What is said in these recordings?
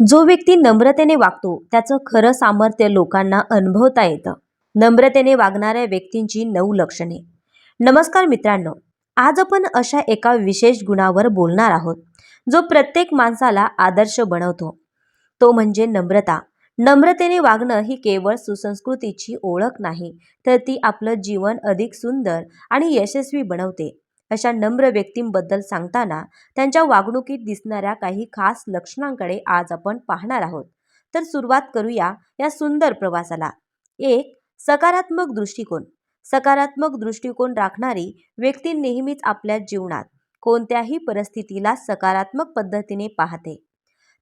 जो व्यक्ती नम्रतेने वागतो त्याचं खरं सामर्थ्य लोकांना अनुभवता येतं. नम्रतेने वागणाऱ्या व्यक्तींची नऊ लक्षणे. नमस्कार मित्रांनो आज आपण अशा एका विशेष गुणावर बोलणार आहोत जो प्रत्येक माणसाला आदर्श बनवतो. तो म्हणजे नम्रता. नम्रतेने वागणं ही केवळ सुसंस्कृतीची ओळख नाही तर ती आपलं जीवन अधिक सुंदर आणि यशस्वी बनवते. अशा नम्र व्यक्तींबद्दल सांगताना त्यांच्या वागणुकीत दिसणाऱ्या काही खास लक्षणांकडे आज आपण पाहणार आहोत. तर सुरुवात करूया या सुंदर प्रवासाला. एक सकारात्मक दृष्टिकोन. सकारात्मक दृष्टिकोन राखणारी व्यक्ती नेहमीच आपल्या जीवनात कोणत्याही परिस्थितीला सकारात्मक पद्धतीने पाहते.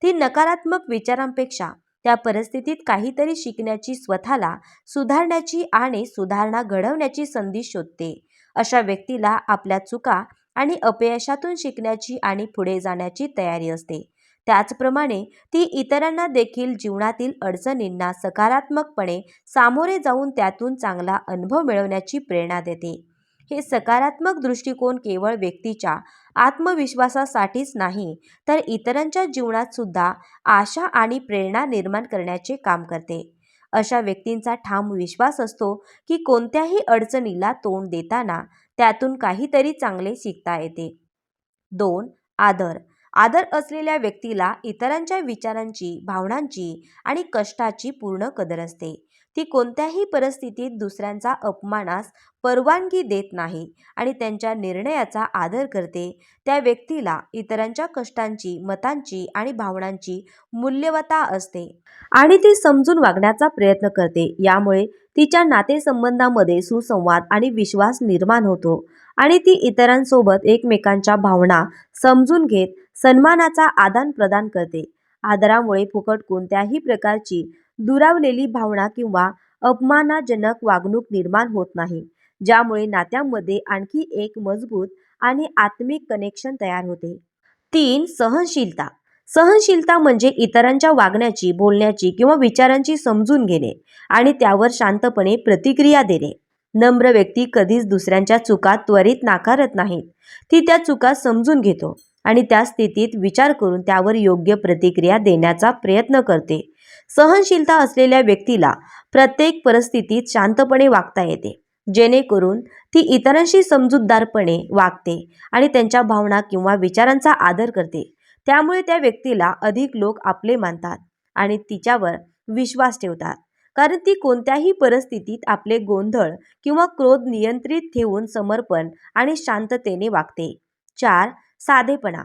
ती नकारात्मक विचारांपेक्षा त्या परिस्थितीत काहीतरी शिकण्याची स्वतःला सुधारण्याची आणि सुधारणा घडवण्याची संधी शोधते. अशा व्यक्तीला आपल्या चुका आणि अपयशातून शिकण्याची आणि पुढे जाण्याची तयारी असते. त्याचप्रमाणे ती इतरांना देखील जीवनातील अडचणींना सकारात्मकपणे सामोरे जाऊन त्यातून चांगला अनुभव मिळवण्याची प्रेरणा देते. हे सकारात्मक दृष्टिकोन केवळ व्यक्तीच्या आत्मविश्वासासाठीच नाही तर इतरांच्या जीवनात सुद्धा आशा आणि प्रेरणा निर्माण करण्याचे काम करते. अशा व्यक्तींचा ठाम विश्वास असतो की कोणत्याही अडचणीला तोंड देताना त्यातून काहीतरी चांगले शिकता येते. दोन आदर. आदर असलेल्या व्यक्तीला इतरांच्या विचारांची भावनांची आणि कष्टाची पूर्ण कदर असते. ती कोणत्याही परिस्थितीत दुसऱ्यांचा अपमानास परवानगी देत नाही आणि त्यांच्या निर्णयाचा आदर करते. त्या व्यक्तीला इतरांच्या कष्टांची मतांची आणि भावनांची मूल्यवता असते आणि ती समजून वागण्याचा प्रयत्न करते. यामुळे तिच्या नातेसंबंधामध्ये सुसंवाद आणि विश्वास निर्माण होतो आणि ती इतरांसोबत एकमेकांच्या भावना समजून घेत सन्मानाचा आदान प्रदान करते. आदरामुळे फुकट कोणत्याही प्रकारची दुरावलेली भावना किंवा अपमानाजनक वागणूक निर्माण होत नाही ज्यामुळे नात्यांमध्ये आणखी एक मजबूत आणि आत्मिक कनेक्शन तयार होते. तीन सहनशीलता. सहनशीलता म्हणजे इतरांच्या वागण्याची बोलण्याची किंवा विचारांची समजून घेणे आणि त्यावर शांतपणे प्रतिक्रिया देणे. नम्र व्यक्ती कधीच दुसऱ्यांच्या चुका त्वरित नाकारत नाहीत. ती त्या चुका समजून घेतो. आणि त्या स्थितीत विचार करून त्यावर योग्य प्रतिक्रिया देण्याचा प्रयत्न करते. सहनशीलता असलेल्या व्यक्तीला प्रत्येक परिस्थितीत शांतपणे वागता येते जेणेकरून ती इतरांशी समजूतदारपणे वागते आणि त्यांच्या भावना किंवा विचारांचा आदर करते. त्यामुळे त्या व्यक्तीला अधिक लोक आपले मानतात आणि तिच्यावर विश्वास ठेवतात. कारण ती कोणत्याही परिस्थितीत आपले गोंधळ किंवा क्रोध नियंत्रित ठेवून समर्पण आणि शांततेने वागते. चार साधेपणा.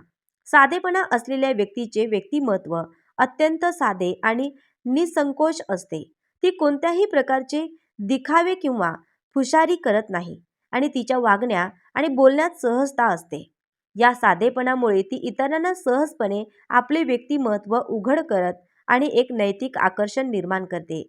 साधेपणा असलेल्या व्यक्तीचे व्यक्तिमत्व अत्यंत साधे आणि निसंकोच असते. ती कोणत्याही प्रकारचे दिखावे किंवा फुशारी करत नाही आणि तिच्या वागण्या आणि बोलण्यात सहजता असते. या साधेपणामुळे ती इतरांना सहजपणे आपले व्यक्तिमत्व उघड करत आणि एक नैतिक आकर्षण निर्माण करते.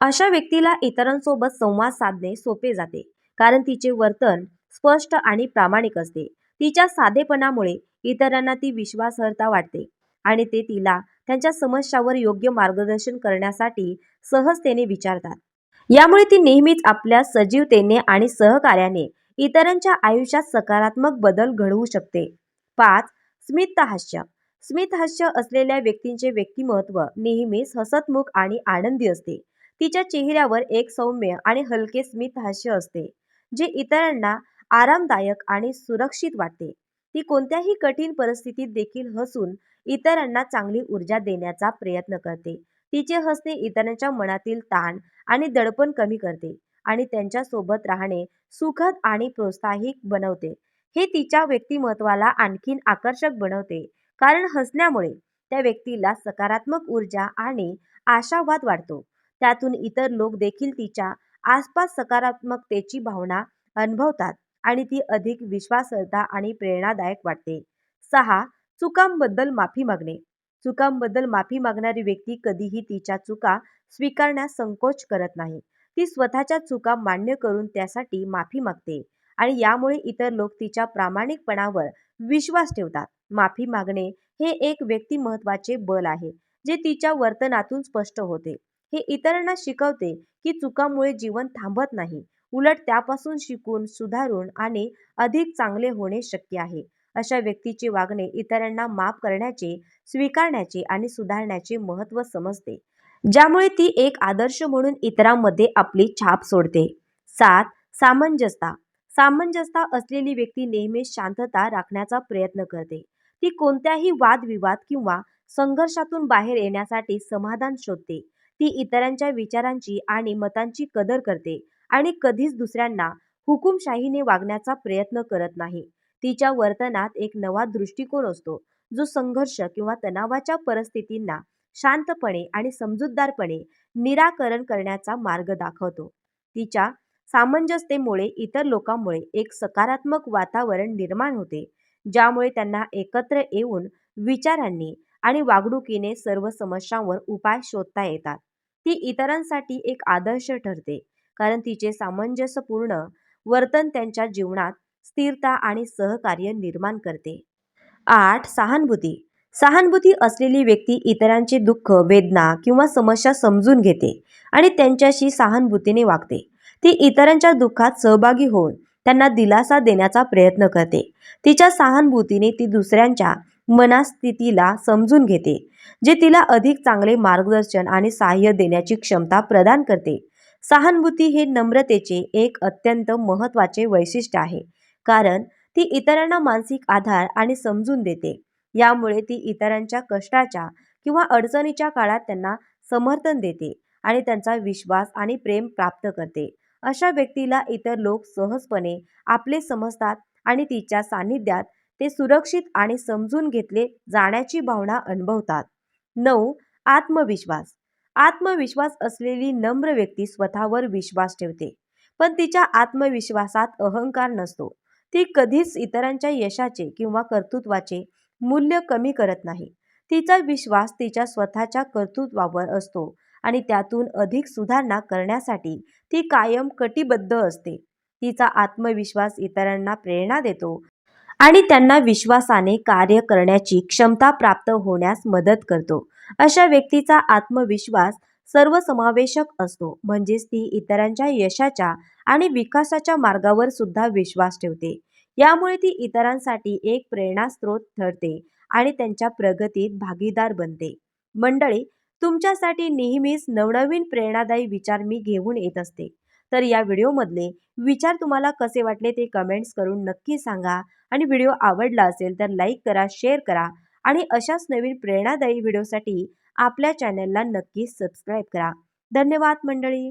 अशा व्यक्तीला इतरांसोबत संवाद साधणे सोपे जाते कारण तिचे वर्तन स्पष्ट आणि प्रामाणिक असते. तिच्या साधेपणामुळे इतरांना ती विश्वासार्हता वाटते आणि ते तिला त्यांच्या समस्यावर योग्य मार्गदर्शन करण्यासाठी सहजतेने विचारतात. यामुळे ती नेहमीच आपल्या सजीवतेने आणि सहकार्याने इतरांच्या आयुष्यात सकारात्मक बदल घडवू शकते. पाच स्मितहास्य स्मितहास्य असलेल्या व्यक्तींचे व्यक्तिमत्व नेहमीच हसतमुख आणि आनंदी असते. तिच्या चेहऱ्यावर एक सौम्य आणि हलके स्मितहास्य असते जे इतरांना आरामदायक आणि सुरक्षित वाटते. ती कोणत्याही कठीण परिस्थितीत देखील हसून इतरांना चांगली ऊर्जा देण्याचा प्रयत्न करते. तिचे हसणे इतरांच्या मनातील ताण आणि दडपण कमी करते आणि त्यांच्यासोबत राहणे सुखद आणि प्रोत्साहित बनवते. हे तिच्या व्यक्तिमत्वाला आणखीन आकर्षक बनवते. कारण हसण्यामुळे त्या व्यक्तीला सकारात्मक ऊर्जा आणि आशावाद वाढतो. त्यातून इतर लोक देखील तिच्या आसपास सकारात्मकतेची भावना अनुभवतात. आणि ती अधिक विश्वासार्हता आणि प्रेरणादायक वाटते. सहा चुकांबद्दल माफी मागणे. चुकांबद्दल माफी मागणारी व्यक्ती कधीही तिच्या चुका स्वीकारण्यास संकोच करत नाही. ती स्वतःच्या चुका मान्य करून त्यासाठी माफी मागते आणि यामुळे इतर लोक तिच्या प्रामाणिकपणावर विश्वास ठेवतात. माफी मागणे हे एक व्यक्तिमत्वाचे बल आहे जे तिच्या वर्तनातून स्पष्ट होते. हे इतरांना शिकवते की चुकामुळे जीवन थांबत नाही. उलट त्यापासून शिकून सुधारून आणि अधिक चांगले होणे शक्य आहे. अशा व्यक्तीचे वागणे इतरांना माफ करण्याचे स्वीकारण्याचे आणि सुधारण्याचे महत्त्व समजते. ज्यामुळे ती एक आदर्श म्हणून इतरांमध्ये आपली छाप सोडते. सात सामंजस्यता. सामंजस्यता असलेली व्यक्ती नेहमी शांतता राखण्याचा प्रयत्न करते. ती कोणत्याही वादविवाद किंवा संघर्षातून बाहेर येण्यासाठी समाधान शोधते. ती इतरांच्या विचारांची आणि मतांची कदर करते. आणि कधीच दुसऱ्यांना हुकुमशाहीने वागण्याचा प्रयत्न करत नाही. तिच्या वर्तनात एक नवा दृष्टिकोन असतो जो संघर्ष किंवा तणावाच्या परिस्थितींना शांतपणे आणि समजूतदारपणे निराकरण करण्याचा मार्ग दाखवतो. तिच्या सामंजस्यतेमुळे इतर लोकांमुळे एक सकारात्मक वातावरण निर्माण होते ज्यामुळे त्यांना एकत्र येऊन विचारांनी आणि वागणुकीने सर्व समस्यांवर उपाय शोधता येतात. ती इतरांसाठी एक आदर्श ठरते. कारण तिचे सामंजस्यपूर्ण वर्तन त्यांच्या जीवनात स्थिरता आणि सहकार्य निर्माण करते. आठ सहानुभूती. सहानुभूती असलेली व्यक्ती इतरांचे दुःख वेदना किंवा समस्या समजून घेते आणि त्यांच्याशी सहानुभूतीने वागते. ती इतरांच्या दुःखात सहभागी होऊन त्यांना दिलासा देण्याचा प्रयत्न करते. तिच्या सहानुभूतीने ती दुसऱ्यांच्या मनस्थितीला समजून घेते जे तिला अधिक चांगले मार्गदर्शन आणि सहाय्य देण्याची क्षमता प्रदान करते. सहानुभूती हे नम्रतेचे एक अत्यंत महत्त्वाचे वैशिष्ट्य आहे. कारण ती इतरांना मानसिक आधार आणि समजून देते. यामुळे ती इतरांच्या कष्टाच्या किंवा अडचणीच्या काळात त्यांना समर्थन देते आणि त्यांचा विश्वास आणि प्रेम प्राप्त करते. अशा व्यक्तीला इतर लोक सहजपणे आपले समजतात आणि तिच्या सान्निध्यात ते सुरक्षित आणि समजून घेतले जाण्याची भावना अनुभवतात. नऊ आत्मविश्वास. आत्मविश्वास असलेली नम्र व्यक्ती स्वतःवर विश्वास ठेवते. पण तिच्या आत्मविश्वासात अहंकार नसतो. ती कधीच इतरांच्या यशाचे किंवा कर्तृत्वाचे मूल्य कमी करत नाही. तिचा विश्वास तिच्या स्वतःच्या कर्तृत्वावर असतो आणि त्यातून अधिक सुधारणा करण्यासाठी ती कायम कटिबद्ध असते. तिचा आत्मविश्वास इतरांना प्रेरणा देतो आणि त्यांना विश्वासाने कार्य करण्याची क्षमता प्राप्त होण्यास मदत करतो. अशा व्यक्तीचा आत्मविश्वास सर्वसमावेशक असतो म्हणजेच ती इतरांच्या यशाच्या आणि विकासाच्या मार्गावर सुद्धा विश्वास ठेवते. यामुळे ती इतरांसाठी एक प्रेरणास्रोत ठरते आणि त्यांच्या प्रगतीत भागीदार बनते. मंडळी तुमच्यासाठी नेहमीच नवनवीन प्रेरणादायी विचार मी घेऊन येत असते. तर या व्हिडिओमधले विचार तुम्हाला कसे वाटले ते कमेंट्स करून नक्की सांगा. आणि व्हिडिओ आवडला असेल तर लाईक करा शेअर करा. आणि अशाच नवीन प्रेरणादायी व्हिडिओसाठी आपल्या चॅनलला नक्की सबस्क्राईब करा. धन्यवाद मंडळी!